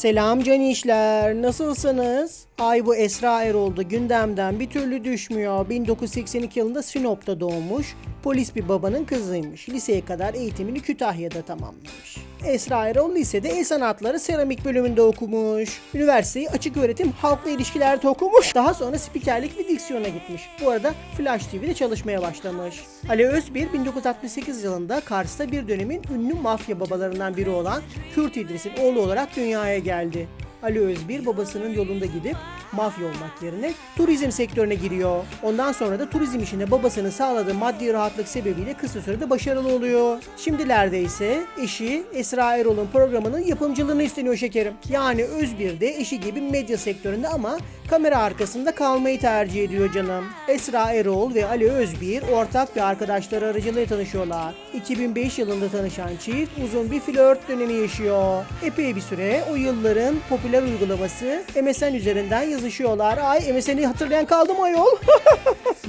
Selam canişler, nasılsınız? Ay bu Esra Erol'da gündemden bir türlü düşmüyor. 1982 yılında Sinop'ta doğmuş, polis bir babanın kızıymış. Liseye kadar eğitimini Kütahya'da tamamlamış. Esra Erol lisede el sanatları seramik bölümünde okumuş. Üniversiteyi açık öğretim halkla ilişkilerde okumuş. Daha sonra spikerlik ve diksiyona gitmiş. Bu arada Flash TV'de çalışmaya başlamış. Ali Özbir 1968 yılında Kars'ta bir dönemin ünlü mafya babalarından biri olan Kürt İdris'in oğlu olarak dünyaya geldi. Ali Özbir babasının yolunda gidip mafya olmak yerine turizm sektörüne giriyor. Ondan sonra da turizm işinde babasının sağladığı maddi rahatlık sebebiyle kısa sürede başarılı oluyor. Şimdilerde ise eşi Esra Erol'un programının yapımcılığını isteniyor şekerim. Yani Özbir de eşi gibi medya sektöründe ama kamera arkasında kalmayı tercih ediyor canım. Esra Erol ve Ali Özbir ortak bir arkadaşları aracılığıyla tanışıyorlar. 2005 yılında tanışan çift uzun bir flört dönemi yaşıyor. Epey bir süre o yılların popüler uygulaması MSN üzerinden yazışıyorlar. Ay MSN'i hatırlayan kaldı mı ayol?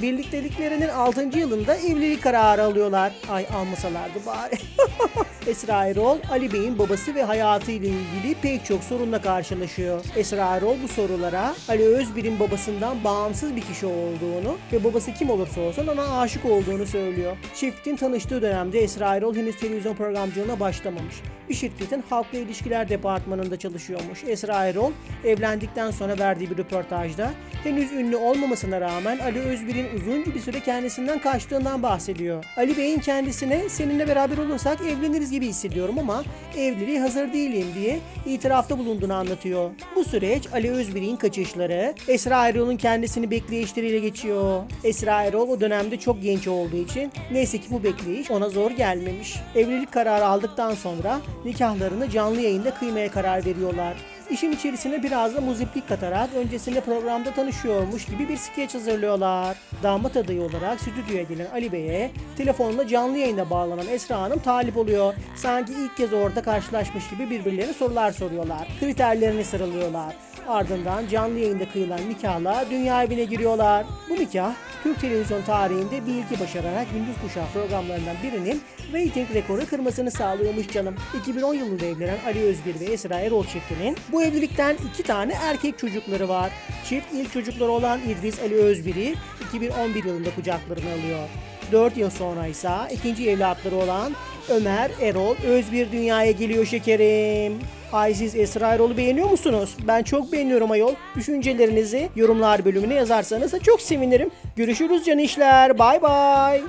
Birlikteliklerinin 6. yılında evlilik kararı alıyorlar. Ay almasalardı bari. Esra Erol, Ali Bey'in babası ve hayatıyla ilgili pek çok sorunla karşılaşıyor. Esra Erol bu sorulara Ali Özbir'in babasından bağımsız bir kişi olduğunu ve babası kim olursa olsun ona aşık olduğunu söylüyor. Çiftin tanıştığı dönemde Esra Erol henüz televizyon programcılığına başlamamış. Bir şirketin halkla ilişkiler departmanında çalışıyormuş. Esra Erol evlendikten sonra verdiği bir röportajda henüz ünlü olmamasına rağmen Ali Özbir'in uzunca bir süre kendisinden kaçtığından bahsediyor. Ali Bey'in kendisine seninle beraber olursak evleniriz gibi hissediyorum ama evliliğe hazır değilim diye itirafta bulunduğunu anlatıyor. Bu süreç Ali Özbir'in kaçışları, Esra Erol'un kendisini bekleyişleriyle geçiyor. Esra Erol o dönemde çok genç olduğu için neyse ki bu bekleyiş ona zor gelmemiş. Evlilik kararı aldıktan sonra nikahlarını canlı yayında kıymaya karar veriyorlar. İşin içerisine biraz da muziplik katarak öncesinde programda tanışıyormuş gibi bir skeç hazırlıyorlar. Damat adayı olarak stüdyoya gelen Ali Bey'e telefonla canlı yayında bağlanan Esra Hanım talip oluyor. Sanki ilk kez orada karşılaşmış gibi birbirlerine sorular soruyorlar. Kriterlerini sıralıyorlar. Ardından canlı yayında kıyılan nikahla dünya evine giriyorlar. Bu nikah Türk televizyon tarihinde bir ilki başararak gündüz kuşağı programlarından birinin reyting rekoru kırmasını sağlıyormuş canım. 2010 yılında evlenen Ali Özbir ve Esra Erol çiftinin bu evlilikten iki tane erkek çocukları var. Çift ilk çocukları olan İdris Ali Özbir'i 2011 yılında kucaklarına alıyor. 4 yıl sonra ise ikinci evlatları olan Ömer Erol Özbir dünyaya geliyor şekerim. Ay siz Esra Erol'u beğeniyor musunuz? Ben çok beğeniyorum ayol. Düşüncelerinizi yorumlar bölümüne yazarsanız da çok sevinirim. Görüşürüz can işler. Bay bay.